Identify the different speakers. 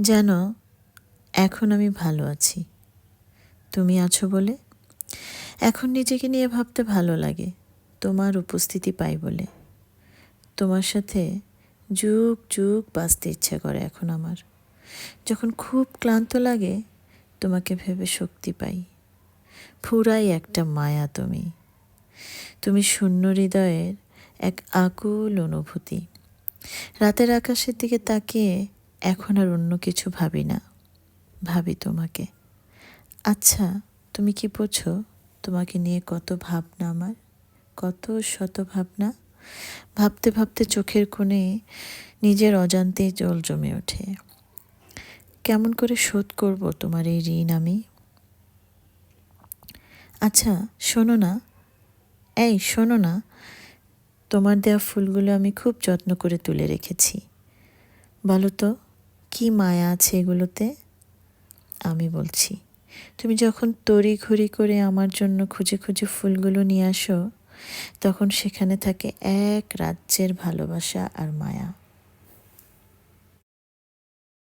Speaker 1: জানো এখন আমি ভালো আছি। তুমি আছো বলে? এখন নিজেকে নিয়ে ভাবতে ভালো লাগে, তোমার উপস্থিতি পাই বলে। তোমার সাথে যুগ যুগ বাঁচতে ইচ্ছা করে এখন আমার। যখন খুব ক্লান্ত লাগে, তোমাকে ভেবে শক্তি পাই। ফুরাই একটা মায়া তুমি। তুমি শূন্য হৃদয়ের এক আকুল অনুভূতি। রাতের আকাশের দিকে তাকিয়ে এখন আর অন্য কিছু ভাবি না। ভাবি তোমাকে। আচ্ছা তুমি কি বোঝো তোমাকে নিয়ে কত ভাবনা আমার? কত শত ভাবনা? ভাবতে ভাবতে চোখের কোণে নিজের অজান্তেই জল জমে ওঠে। কেমন করে শোধ করব তোমার এই ঋণ আমি? আচ্ছা শোনো না। এই, শোনো না। তোমার দেওয়া ফুলগুলো আমি খুব যত্ন করে তুলে রেখেছি। বলো তো কী মায়া আছে এগুলোতে? আমি বলছি, তুমি যখন তড়ি ঘড়ি করে আমার জন্য খুঁজে খুঁজে ফুলগুলো নিয়ে আসো, তখন সেখানে থাকে এক রাজ্যের ভালোবাসা আর মায়া।